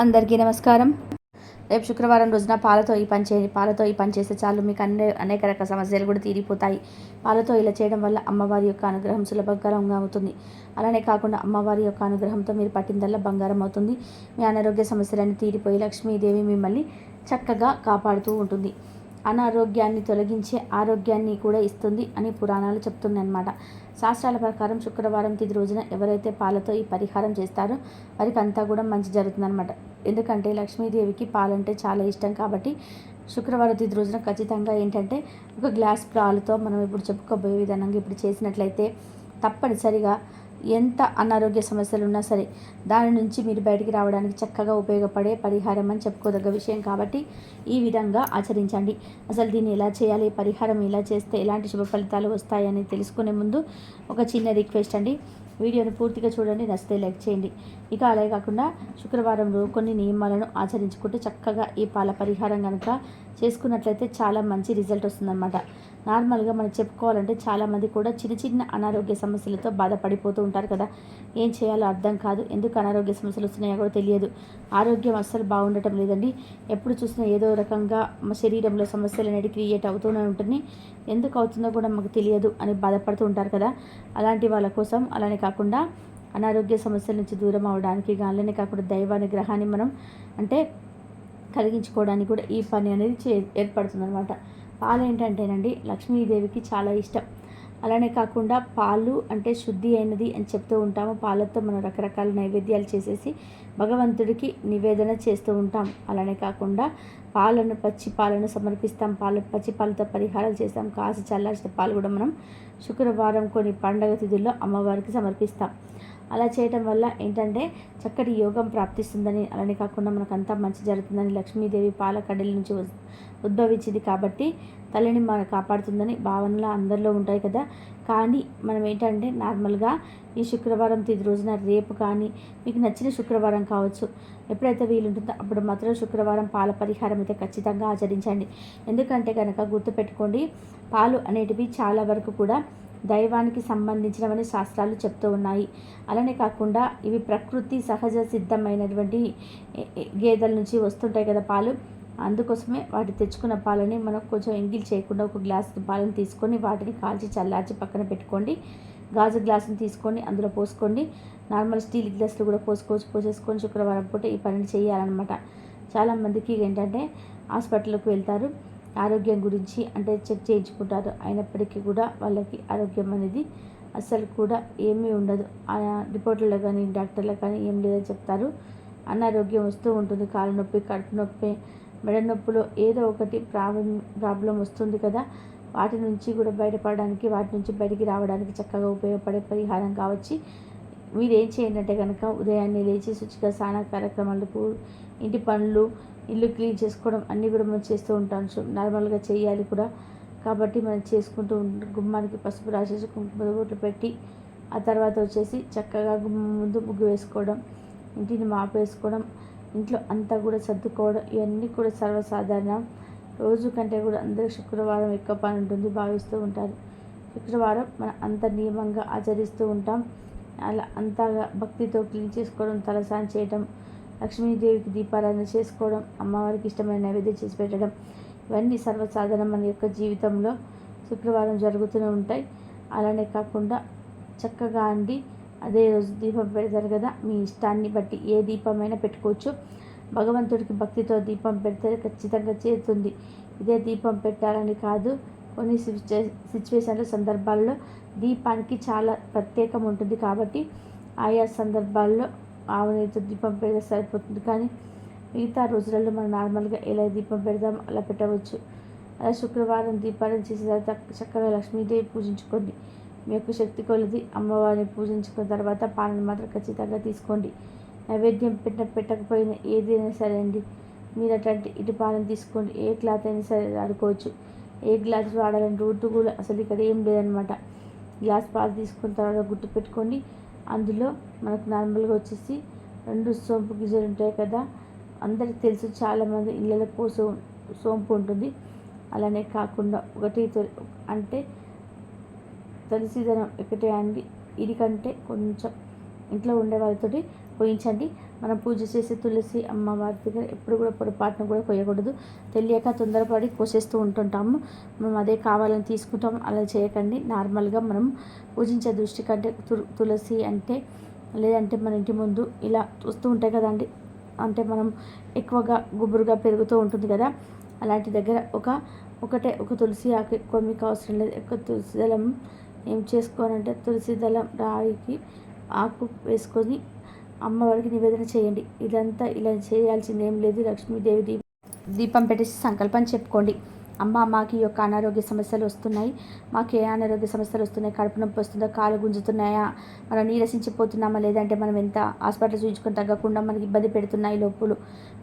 అందరికీ నమస్కారం. రేపు శుక్రవారం రోజున పాలతో ఈ పని చేయండి పాలతో ఈ పని చేస్తే చాలు. మీకు అన్ని అనేక రకాల సమస్యలు కూడా తీరిపోతాయి. పాలతో ఇలా చేయడం వల్ల అమ్మవారి యొక్క అనుగ్రహం సులభకరంగా అవుతుంది. అలానే కాకుండా అమ్మవారి యొక్క అనుగ్రహంతో మీరు పట్టిందల్లా బంగారం అవుతుంది. మీ అనారోగ్య సమస్యలన్నీ తీరిపోయి లక్ష్మీదేవి మిమ్మల్ని చక్కగా కాపాడుతూ ఉంటుంది. అనారోగ్యాన్ని తొలగించే ఆరోగ్యాన్ని కూడా ఇస్తుంది అని పురాణాలు చెప్తున్నాయి శాస్త్రాల ప్రకారం శుక్రవారం తిది రోజున ఎవరైతే పాలతో ఈ పరిహారం చేస్తారో వారికి అంతా కూడా మంచి జరుగుతుందన్నమాట. ఎందుకంటే లక్ష్మీదేవికి పాలంటే చాలా ఇష్టం కాబట్టి శుక్రవారం తిది రోజున ఖచ్చితంగా ఏంటంటే ఒక గ్లాస్ పాలతో మనం ఇప్పుడు చెప్పుకోబోయే విధానంగా ఇప్పుడు చేసినట్లయితే తప్పనిసరిగా ఎంత అనారోగ్య సమస్యలు ఉన్నా సరే దాని నుంచి మీరు బయటికి రావడానికి చక్కగా ఉపయోగపడే పరిహారం అని చెప్పుకోదగ్గ విషయం కాబట్టి ఈ విధంగా ఆచరించండి. అసలు దీన్ని ఎలా చేయాలి? పరిహారం ఎలా చేస్తే ఎలాంటి శుభ ఫలితాలు వస్తాయని తెలుసుకునే ముందు ఒక చిన్న రిక్వెస్ట్ అండి. వీడియోని పూర్తిగా చూడండి నచ్చితే లైక్ చేయండి. ఇక అలాగే కాకుండా శుక్రవారంలో కొన్ని నియమాలను ఆచరించుకుంటే చక్కగా ఈ పాల పరిహారం కనుక చేసుకున్నట్లయితే చాలా మంచి రిజల్ట్ వస్తుందన్నమాట. నార్మల్గా మనం చెప్పుకోవాలంటే చాలామంది కూడా చిన్న చిన్న అనారోగ్య సమస్యలతో బాధపడిపోతూ ఉంటారు కదా. ఏం చేయాలో అర్థం కాదు. ఎందుకు అనారోగ్య సమస్యలు వస్తున్నాయో కూడా తెలియదు. ఆరోగ్యం అస్సలు బాగుండటం లేదండి. ఎప్పుడు చూసినా ఏదో రకంగా మా శరీరంలో సమస్యలు అనేది క్రియేట్ అవుతూనే ఉంటుంది ఎందుకు అవుతుందో కూడా మాకు తెలియదు అని బాధపడుతూ ఉంటారు కదా. అలాంటి వాళ్ళ కోసం అలానే కాకుండా అనారోగ్య సమస్యల నుంచి దూరం అవడానికి అలానే కాకుండా దైవానుగ్రహాన్ని మనం అంటే కలిగించుకోవడానికి కూడా ఈ పని అనేది చే ఏర్పడుతుంది అనమాట పాలు ఏంటంటేనండి లక్ష్మీదేవికి చాలా ఇష్టం. అలానే కాకుండా పాలు అంటే శుద్ధి అయినది అని చెప్తూ ఉంటాము. పాలతో మనం రకరకాల నైవేద్యాలు చేసేసి భగవంతుడికి నివేదన చేస్తూ ఉంటాం. అలానే కాకుండా పాలను పచ్చి పాలను సమర్పిస్తాం. పాలు పచ్చి పాలతో పరిహారాలు చేస్తాం. కాసి చల్లార్చిన పాలు కూడా మనం శుక్రవారం కొన్ని పండగ తిథుల్లో అమ్మవారికి సమర్పిస్తాం. అలా చేయటం వల్ల ఏంటంటే చక్కటి యోగం ప్రాప్తిస్తుందని అలానే కాకుండా మనకంతా మంచి జరుగుతుందని లక్ష్మీదేవి పాల కడ్డల నుంచి ఉద్భవించింది కాబట్టి తల్లిని మన కాపాడుతుందని భావనలు అందరిలో ఉంటాయి కదా. కానీ మనం ఏంటంటే నార్మల్గా ఈ శుక్రవారం తిది రోజున రేపు కానీ మీకు నచ్చిన శుక్రవారం కావచ్చు. ఎప్పుడైతే వీలుంటుందో అప్పుడు మాత్రం శుక్రవారం పాల పరిహారం అయితే ఖచ్చితంగా ఆచరించండి. ఎందుకంటే కనుక గుర్తుపెట్టుకోండి పాలు అనేటివి చాలా వరకు కూడా దైవానికి సంబంధించినవని శాస్త్రాలు చెప్తూ ఉన్నాయి. అలానే కాకుండా ఇవి ప్రకృతి సహజ సిద్ధమైనటువంటి గేదెల నుంచి వస్తుంటాయి కదా పాలు. అందుకోసమే వాటి తెచ్చుకున్న పాలని మనం కొంచెం ఎంగిల్ చేయకుండా ఒక గ్లాస్ పాలను తీసుకొని వాటిని కాల్చి చల్లార్చి పక్కన పెట్టుకోండి. గాజు గ్లాసుని తీసుకొని అందులో పోసుకోండి. నార్మల్ స్టీల్ గ్లాసులు కూడా పోసుకోవచ్చు. పోసేసుకొని శుక్రవారం పూట ఈ పనిని చేయాలన్నమాట. చాలామందికి ఏంటంటే హాస్పిటల్కి వెళ్తారు. ఆరోగ్యం గురించి అంటే చెక్ చేయించుకుంటారు. అయినప్పటికీ కూడా వాళ్ళకి ఆరోగ్యం అనేది అస్సలు కూడా ఏమీ ఉండదు. రిపోర్ట్లలో కానీ డాక్టర్లో కానీ ఏం లేదని చెప్తారు. అనారోగ్యం వస్తూ ఉంటుంది. కాళ్ళ నొప్పి కడుపు నొప్పి మెడ నొప్పులో ఏదో ఒకటి ప్రాబ్లం ప్రాబ్లం వస్తుంది కదా. వాటి నుంచి కూడా బయటపడడానికి వాటి నుంచి బయటికి రావడానికి చక్కగా ఉపయోగపడే పరిహారం కావచ్చు. మీరు ఏం చేయండి కనుక ఉదయాన్నే లేచి శుచిగా స్నాన కార్యక్రమాలకు ఇంటి పనులు ఇల్లు క్లీన్ చేసుకోవడం అన్నీ కూడా మనం చేస్తూ ఉంటాం. నార్మల్గా చేయాలి కూడా. కాబట్టి మనం చేసుకుంటూ గుమ్మానికి పసుపు రాసేసి కుంకుమ బొట్లు పెట్టి ఆ తర్వాత వచ్చేసి చక్కగా గుమ్మం ముందు ముగ్గు వేసుకోవడం ఇంటిని మాపేసుకోవడం ఇంట్లో అంతా కూడా సర్దుకోవడం ఇవన్నీ కూడా సర్వసాధారణం. రోజు కంటే కూడా అందరూ శుక్రవారం ఎక్కువ పని ఉంటుంది భావిస్తూ ఉంటారు. శుక్రవారం మనం అంత నియమంగా ఆచరిస్తూ ఉంటాం. అలా అంతగా భక్తితో క్లీన్ చేసుకోవడం తలసాన్ చేయడం లక్ష్మీదేవికి దీపారాధన చేసుకోవడం అమ్మవారికి ఇష్టమైన నైవేద్యం చేసి పెట్టడం ఇవన్నీ సర్వసాధారణం మన యొక్క జీవితంలో శుక్రవారం జరుగుతూనే ఉంటాయి. అలానే కాకుండా చక్కగా అండి అదే రోజు దీపం పెడతారు కదా మీ ఇష్టాన్ని బట్టి ఏ దీపమైనా పెట్టుకోవచ్చు. భగవంతుడికి భక్తితో దీపం పెడితే ఖచ్చితంగా చేరుతుంది. ఇదే దీపం పెట్టాలని కాదు కొన్ని సిచ్యువేషన్లు సందర్భాల్లో దీపానికి చాలా ప్రత్యేకం ఉంటుంది కాబట్టి ఆయా సందర్భాల్లో ఆవునేతో దీపం పెడితే సరిపోతుంది. కానీ మిగతా రోజులలో మనం నార్మల్గా ఎలా దీపం పెడదాం అలా పెట్టవచ్చు. అలా శుక్రవారం దీపాలను చేసిన తర్వాత చక్కగా లక్ష్మీదేవి పూజించుకోండి. మీ యొక్క శక్తి కొలది అమ్మవారిని పూజించుకున్న తర్వాత పాలను మాత్రం ఖచ్చితంగా తీసుకోండి. నైవేద్యం పెట్టిన పెట్టకపోయినా ఏదైనా సరే అండి మీరు అట్లాంటి ఇటు పాలను తీసుకోండి. ఏ క్లాత్ అయినా సరే వాడుకోవచ్చు. ఏ గ్లాస్ వాడాలని రూట్ కూడా అసలు ఇక్కడ ఏం లేదనమాట గ్లాస్ పాలు తీసుకున్న తర్వాత గుర్తు పెట్టుకోండి అందులో మనకు నార్మల్గా వచ్చేసి రెండు సోంపు గిజలు ఉంటాయి కదా అందరికి తెలుసు చాలామంది ఇళ్ళలో సో సోంపు ఉంటుంది. అలానే కాకుండా ఒకటి అంటే తెలిసిదనం ఒకటే అండి. ఇది కంటే కొంచెం ఇంట్లో ఉండే వాళ్ళతోటి పోయించండి మనం పూజ చేసే తులసి అమ్మవారి దగ్గర ఎప్పుడు కూడా పొరపాటును కూడా కొయ్యకూడదు తెలియక తొందరపడి కోసేస్తూ ఉంటుంటాము. మనం అదే కావాలని తీసుకుంటాం అలా చేయకండి. నార్మల్గా మనం పూజించే దృష్టి కంటే తులసి అంటే లేదంటే మన ఇంటి ముందు ఇలా చూస్తూ ఉంటాయి కదండి. అంటే మనం ఎక్కువగా గుబురుగా పెరుగుతూ ఉంటుంది కదా. అలాంటి దగ్గర ఒక ఒకటే ఒక తులసి ఆకు ఎక్కువ మీకు అవసరం లేదు. ఎక్కువ తులసి దళం ఏం చేసుకోవాలంటే తులసి దళం రాయికి ఆకు వేసుకొని అమ్మవారికి నివేదన చేయండి. ఇదంతా ఇలా చేయాల్సింది ఏం లేదు. లక్ష్మీదేవి దీపం దీపం పెట్టేసి సంకల్పం చెప్పుకోండి. అమ్మ మాకు ఈ యొక్క అనారోగ్య సమస్యలు వస్తున్నాయి. మాకు ఏ అనారోగ్య సమస్యలు వస్తున్నాయి? కడుపు నొప్పి వస్తుందో? కాలు గుంజుతున్నాయా? మనం నీరసించిపోతున్నామా? లేదంటే మనం ఎంత హాస్పిటల్ చూపించుకొని తగ్గకుండా మనకి ఇబ్బంది పెడుతున్నాయి లోపులు?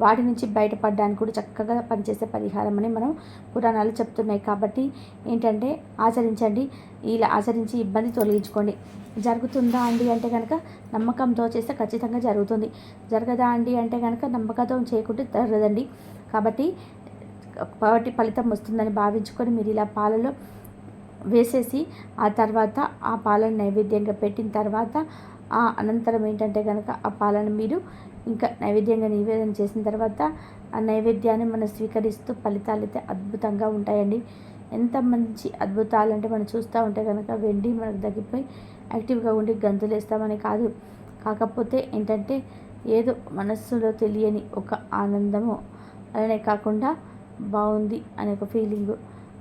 వాటి నుంచి బయటపడడానికి కూడా చక్కగా పనిచేసే పరిహారం అని మనం పురాణాలు చెప్తున్నాయి. కాబట్టి ఏంటంటే ఆచరించండి. ఇలా ఆచరించి ఇబ్బంది తొలగించుకోండి. జరుగుతుందా అండి అంటే కనుక నమ్మకంతో చేస్తే ఖచ్చితంగా జరుగుతుంది. జరగదా అండి అంటే కనుక నమ్మకంతో చేయకుంటే జరగదండి. కాబట్టి కాబట్టి ఫలితం వస్తుందని భావించుకొని మీరు ఇలా పాలలో వేసేసి ఆ తర్వాత ఆ పాలను నైవేద్యంగా పెట్టిన తర్వాత ఆ అనంతరం ఏంటంటే కనుక ఆ పాలను మీరు ఇంకా నైవేద్యంగా నివేదన చేసిన తర్వాత ఆ నైవేద్యాన్ని మనం స్వీకరిస్తూ ఫలితాలు అయితే అద్భుతంగా ఉంటాయండి. ఎంత మంచి అద్భుతాలు అంటే మనం చూస్తూ ఉంటే కనుక వెండి మనకు తగ్గిపోయి యాక్టివ్గా ఉండి గంతులు వేస్తామని కాదు. కాకపోతే ఏంటంటే ఏదో మనస్సులో తెలియని ఒక ఆనందము అలానే కాకుండా బాగుంది అనే ఒక ఫీలింగ్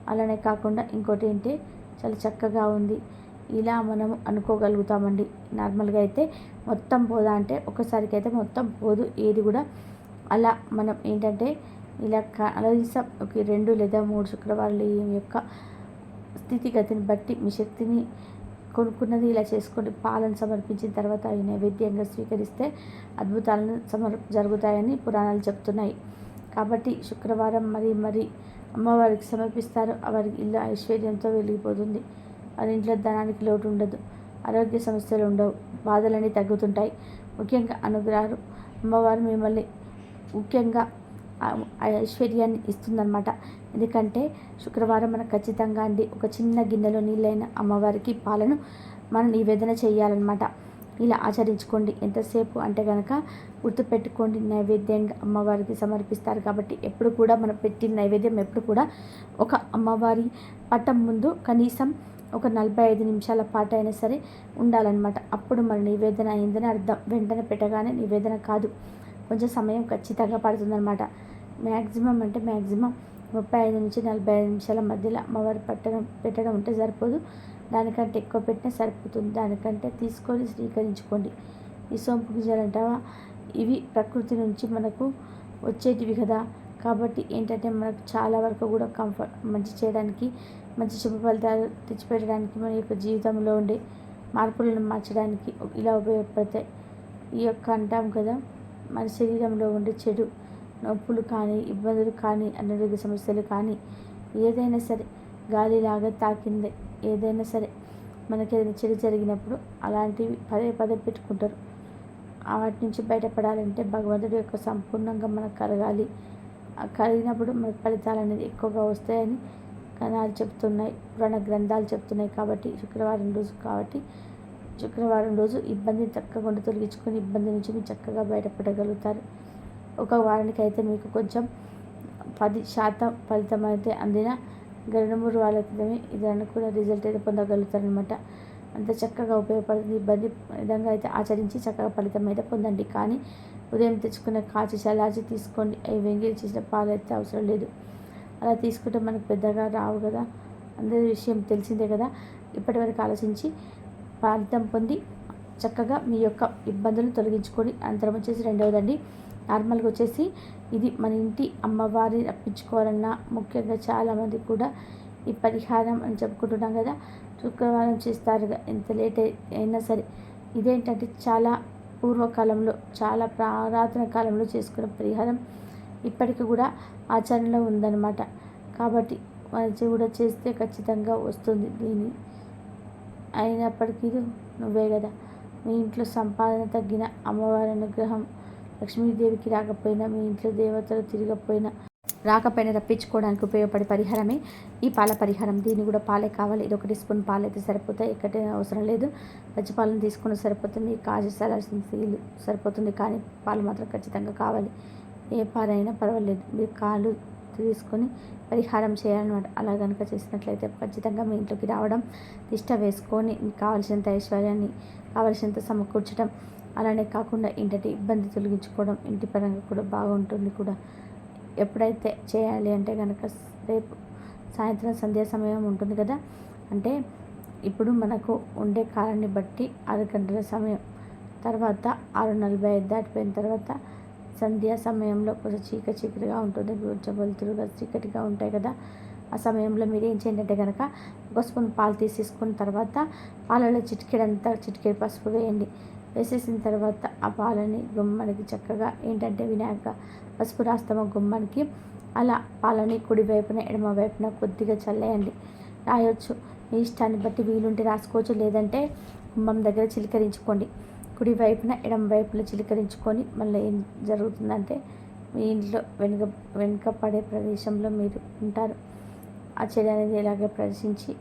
అలానే కాకుండా ఇంకోటి ఏంటి? చాలా చక్కగా ఉంది. ఇలా మనం అనుకోగలుగుతామండి. నార్మల్గా అయితే మొత్తం పోదా అంటే ఒకసారికి అయితే మొత్తం పోదు. ఏది కూడా అలా మనం ఏంటంటే ఇలా కనీసం ఒక రెండు లేదా మూడు శుక్రవారాలు యొక్క స్థితిగతిని బట్టి మీ శక్తిని కొనుక్కున్నది ఇలా చేసుకోండి పాలను సమర్పించిన తర్వాత ఈ నైవేద్యంగా స్వీకరిస్తే అద్భుతాలను సమర్ జరుగుతాయని పురాణాలు చెప్తున్నాయి. కాబట్టి శుక్రవారం మరి మరి అమ్మవారికి సమర్పిస్తారు. వారికి ఇల్లు ఐశ్వర్యంతో వెలిగిపోతుంది. వారి ఇంట్లో ధనానికి లోటు ఉండదు. ఆరోగ్య సమస్యలు ఉండవు. బాధలన్నీ తగ్గుతుంటాయి. ముఖ్యంగా అనుగ్రహాలు. అమ్మవారు మిమ్మల్ని ముఖ్యంగా ఐశ్వర్యాన్ని ఇస్తుందన్నమాట. ఎందుకంటే శుక్రవారం మనకు ఖచ్చితంగా అండి ఒక చిన్న గిన్నెలో నీళ్ళైన అమ్మవారికి పాలను మనం నివేదన చేయాలన్నమాట. ఇలా ఆచరించుకోండి. ఎంతసేపు అంటే కనుక గుర్తుపెట్టుకోండి. నైవేద్యంగా అమ్మవారికి సమర్పిస్తారు కాబట్టి ఎప్పుడు కూడా మనం పెట్టిన నైవేద్యం ఎప్పుడు కూడా ఒక అమ్మవారి పట్టం ముందు కనీసం ఒక నలభై ఐదు నిమిషాల పాటు అయినా సరే ఉండాలన్నమాట. అప్పుడు మన నివేదన అయిందని అర్థం. వెంటనే పెట్టగానే నివేదన కాదు. కొంచెం సమయం ఖచ్చితంగా పడుతుందన్నమాట. మ్యాక్సిమం అంటే మ్యాక్సిమం ముప్పై ఐదు నుంచి నలభై ఐదు నిమిషాల మధ్యలో అమ్మవారి పట్టడం పెట్టడం ఉంటే సరిపోదు. దానికంటే ఎక్కువ పెట్టినా సరిపోతుంది. దానికంటే తీసుకొని స్వీకరించుకోండి. ఈ సోంపు గింజలు అంటావా? ఇవి ప్రకృతి నుంచి మనకు వచ్చేటివి కదా. కాబట్టి ఏంటంటే మనకు చాలా వరకు కూడా కంఫర్ట్ మంచి చేయడానికి మంచి శుభ ఫలితాలు తెచ్చిపెట్టడానికి మన యొక్క జీవితంలో ఉండే మార్పులను మార్చడానికి ఇలా ఉపయోగపడతాయి. ఈ యొక్క అంటాం కదా మన శరీరంలో ఉండే చెడు నొప్పులు కానీ ఇబ్బందులు కానీ అనారోగ్య సమస్యలు కానీ ఏదైనా సరే గాలిలాగా తాకింది. ఏదైనా సరే మనకి ఏదైనా చెడు జరిగినప్పుడు అలాంటివి పదే పదే పెట్టుకుంటారు. వాటి నుంచి బయటపడాలంటే భగవంతుడి యొక్క సంపూర్ణంగా మనకు కలగాలి. కలిగినప్పుడు మనకు ఫలితాలు అనేది ఎక్కువగా వస్తాయని కణాలు చెప్తున్నాయి. పురాణ గ్రంథాలు చెప్తున్నాయి కాబట్టి శుక్రవారం రోజు కాబట్టి శుక్రవారం రోజు ఇబ్బందిని చక్కగా తొలగించుకొని ఇబ్బంది నుంచి మీరు చక్కగా బయటపడగలుగుతారు. ఒక వారానికి అయితే మీకు కొంచెం పది శాతం ఫలితం అయితే అందిన రెండు మూడు వాళ్ళ క్రితమే ఇది కూడా రిజల్ట్ అయితే పొందగలుగుతారనమాట అంత చక్కగా ఉపయోగపడుతుంది. ఇబ్బంది విధంగా అయితే ఆచరించి చక్కగా ఫలితం అయితే పొందండి. కానీ ఉదయం తెచ్చుకున్న కాచి చలాచి తీసుకోండి. అవి వెంగిలి చేసిన పాలు అయితే అవసరం లేదు. అలా తీసుకుంటే మనకు పెద్దగా రావు కదా. అందరి విషయం తెలిసిందే కదా. ఇప్పటివరకు ఆలోచించి ఫలితం పొంది చక్కగా మీ యొక్క ఇబ్బందులు తొలగించుకొని అంతరం వచ్చేసి రెండవదండి. నార్మల్గా వచ్చేసి ఇది మన ఇంటి అమ్మవారిని రప్పించుకోవాలన్నా ముఖ్యంగా చాలామంది కూడా ఈ పరిహారం అని చెప్పుకుంటున్నాం కదా. శుక్రవారం చేస్తారు ఎంత లేట్ అయినా సరే. ఇదేంటంటే చాలా పూర్వకాలంలో చాలా పురాతన కాలంలో చేసుకున్న పరిహారం. ఇప్పటికి కూడా ఆచరణలో ఉందన్నమాట. కాబట్టి మంచి కూడా చేస్తే ఖచ్చితంగా వస్తుంది దీని. అయినప్పటికీ నువ్వే కదా మీ ఇంట్లో సంపాదన తగ్గిన అమ్మవారి అనుగ్రహం లక్ష్మీదేవికి రాకపోయినా మీ ఇంట్లో దేవతలు తిరగకపోయినా రాకపోయినా రప్పించుకోవడానికి ఉపయోగపడే పరిహారమే ఈ పాల పరిహారం. దీన్ని కూడా పాలే కావాలి. ఇది ఒకటి స్పూన్ పాలు అయితే సరిపోతాయి. ఎక్కడే అవసరం లేదు. పచ్చి పాలను తీసుకుని సరిపోతుంది కాజు సలాల్సిన సరిపోతుంది. కానీ పాలు మాత్రం ఖచ్చితంగా కావాలి. ఏ పాలైనా పర్వాలేదు. మీరు కాలు తీసుకొని పరిహారం చేయాలన్నమాట. అలా కనుక చేసినట్లయితే ఖచ్చితంగా మీ ఇంట్లోకి రావడం తిష్ట వేసుకొని మీకు కావలసినంత ఐశ్వర్యాన్ని కావలసినంత సమకూర్చడం అలానే కాకుండా ఇంటి ఇబ్బంది తొలగించుకోవడం ఇంటి పరంగా కూడా బాగుంటుంది కూడా. ఎప్పుడైతే చేయాలి అంటే కనుక రేపు సాయంత్రం సంధ్యా సమయం ఉంటుంది కదా? అంటే ఇప్పుడు మనకు ఉండే కాలాన్ని బట్టి ఆరు గంటల సమయం. తర్వాత ఆరు నలభై ఐదు దాటిపోయిన తర్వాత సంధ్యా సమయంలో కొంచెం చీక చీకటిగా ఉంటుంది. కొంచెం వెలుతురుగా చీకటిగా ఉంటాయి కదా? ఆ సమయంలో మీరు ఏం చేయండి అంటే కనుక ఒక స్పూన్ పాలు తీసేసుకున్న తర్వాత పాలలో చిటికెడంతా చిటికెడు పసుపు వేయండి. వేసేసిన తర్వాత ఆ పాలని గుమ్మనికి చక్కగా ఏంటంటే వినాయక పసుపు రాస్తాము గుమ్మానికి అలా పాలని కుడి వైపున ఎడమ వైపున కొద్దిగా చల్లేయండి. రాయొచ్చు. మీ ఇష్టాన్ని బట్టి వీలుంటే రాసుకోవచ్చు. లేదంటే గుమ్మం దగ్గర చిలకరించుకోండి. కుడి వైపున ఎడమ వైపున చిలకరించుకొని మళ్ళీ ఏం జరుగుతుందంటే మీ ఇంట్లో వెనుక వెనుక పడే ప్రదేశంలో మీరు ఉంటారు. ఆ చెడు అనేది ఇలాగే ప్రదర్శించి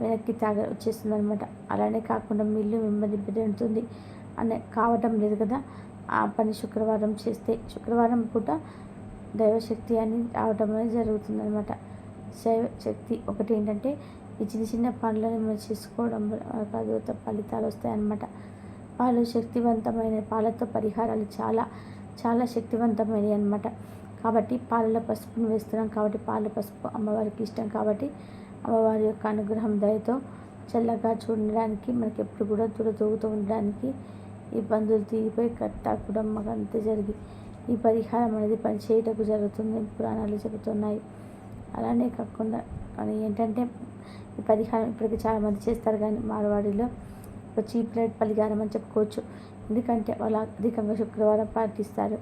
వెనక్కి తాగ వచ్చేస్తుంది అనమాట అలానే కాకుండా మీ ఇల్లు మిమ్మల్ని పెడుతుంది అనే కావటం లేదు కదా. ఆ పని శుక్రవారం చేస్తే శుక్రవారం పూట దైవశక్తి అని రావటం అనేది జరుగుతుంది అనమాట శైవ శక్తి ఒకటి ఏంటంటే ఈ చిన్న చిన్న పనులను మనం చేసుకోవడం అద్భుత ఫలితాలు వస్తాయన్నమాట. పాలు శక్తివంతమైన పాలతో పరిహారాలు చాలా చాలా శక్తివంతమైనవి అనమాట కాబట్టి పాలలో పసుపును వేస్తున్నాం కాబట్టి పాల పసుపు అమ్మవారికి ఇష్టం కాబట్టి అమ్మవారి యొక్క అనుగ్రహం దయతో చల్లగా చూడడానికి మనకి ఎప్పుడు కూడా తుడతూగుతూ ఉండడానికి ఇబ్బందులు తీరిపోయి కట్టా కూడా మాకు అంతే జరిగి ఈ పరిహారం అనేది పనిచేయటకు జరుగుతుంది పురాణాలు చెబుతున్నాయి. అలానే కాకుండా ఏంటంటే ఈ పరిహారం ఇప్పటికీ చాలామంది చేస్తారు కానీ మార్వాడిలో ఒక చీప్ రేట్ పరిహారం అని చెప్పుకోవచ్చు. ఎందుకంటే వాళ్ళు అధికంగా శుక్రవారం పాటిస్తారు.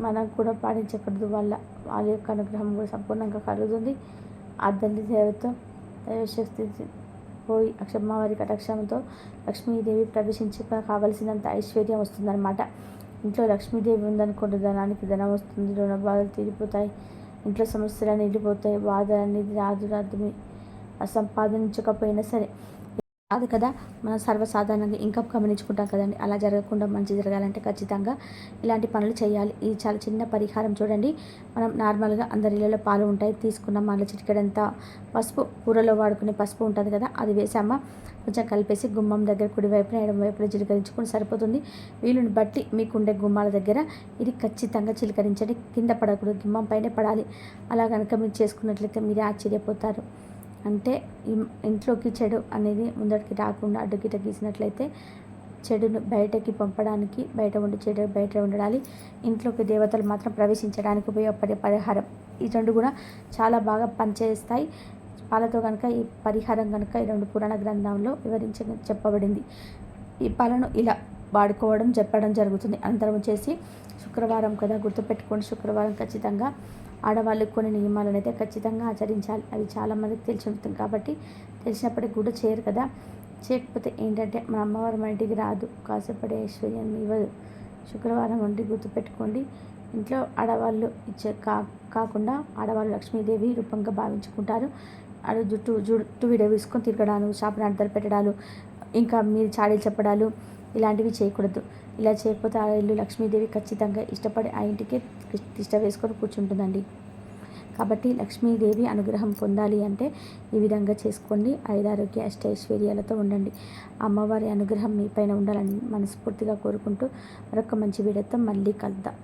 మనం కూడా పాటించకూడదు వల్ల వాళ్ళ యొక్క అనుగ్రహం కూడా సంపూర్ణంగా కలుగుతుంది. ఆ తల్లి దేవతో దైవశక్తి పోయి అక్షమ్మవారి కటాక్షంతో లక్ష్మీదేవి ప్రవేశించి కావలసినంత ఐశ్వర్యం వస్తుందన్నమాట. ఇంట్లో లక్ష్మీదేవి ఉందనుకుంటే ధనానికి ధనం వస్తుంది రుణ బాధలు తీరిపోతాయి ఇంట్లో సమస్యలు నిండిపోతాయి బాధ అనేది రాదు రాదు. సంపాదించకపోయినా సరే కాదు కదా మనం సర్వసాధారణంగా ఇంకా గమనించుకుంటాం కదండి. అలా జరగకుండా మంచి జరగాలంటే ఖచ్చితంగా ఇలాంటి పనులు చేయాలి. ఇది చాలా చిన్న పరిహారం చూడండి. మనం నార్మల్గా అందరి ఇళ్ళలో పాలు ఉంటాయి తీసుకున్నాం మన చిటికెడంత పసుపు కూరలో వాడుకునే పసుపు ఉంటుంది కదా అది వేసామా? కొంచెం కలిపేసి గుమ్మం దగ్గర కుడివైపున ఎడమ వైపున చిలకరించుకుని సరిపోతుంది. వీలుని బట్టి మీకుండే గుమ్మాల దగ్గర ఇది ఖచ్చితంగా చిలకరించండి. కింద పడకూడదు గుమ్మం పైన పడాలి. అలా కనుక మీరు చేసుకున్నట్లయితే మీరే ఆశ్చర్యపోతారు. అంటే ఇంట్లోకి చెడు అనేది ముందరికి రాకుండా అడ్డుకి గీసినట్లయితే చెడును బయటకి పంపడానికి బయట ఉండి చెడు బయట ఉండాలి. ఇంట్లోకి దేవతలు మాత్రం ప్రవేశించడానికి ఉపయోగపడే పరిహారం. ఈ రెండు కూడా చాలా బాగా పనిచేస్తాయి. పాలతో కనుక ఈ పరిహారం కనుక ఈ రెండు పురాణ గ్రంథంలో వివరించ చెప్పబడింది. ఈ పాలను ఇలా వాడుకోవడం చెప్పడం జరుగుతుంది. అంతరం చేసి శుక్రవారం కదా గుర్తుపెట్టుకోండి. శుక్రవారం ఖచ్చితంగా ఆడవాళ్ళు కొన్ని నియమాలను అయితే ఖచ్చితంగా ఆచరించాలి. అవి చాలామందికి తెలిసి ఉంటుంది కాబట్టి తెలిసినప్పటికి కూడా చేయరు కదా. చేయకపోతే ఏంటంటే మన అమ్మవారు మన ఇంటికి రాదు. కాసేపటి ఐశ్వర్యాన్ని ఇవ్వదు. శుక్రవారం వంటి గుర్తుపెట్టుకోండి. ఇంట్లో ఆడవాళ్ళు ఇచ్చే కా కాకుండా ఆడవాళ్ళు లక్ష్మీదేవి రూపంగా భావించుకుంటారు. ఆడ జుట్టు జుట్టు విడ తిరగడాలు షాపులు శాపనార్థాలు పెట్టడాలు ఇంకా మీరు చాడీలు చెప్పడాలు ఇలాంటివి చేయకూడదు. ఇలా చేయకపోతే ఆ ఇల్లు లక్ష్మీదేవి ఖచ్చితంగా ఇష్టపడి ఆ ఇంటికి తిష్ట వేసుకొని కూర్చుంటుందండి. కాబట్టి లక్ష్మీదేవి అనుగ్రహం పొందాలి అంటే ఈ విధంగా చేసుకోండి. ఐదారోగ్య అష్టైశ్వర్యాలతో ఉండండి. అమ్మవారి అనుగ్రహం మీ పైన ఉండాలని మనస్ఫూర్తిగా కోరుకుంటూ మరొక మంచి వీడియోతో మళ్ళీ కలుద్దాం.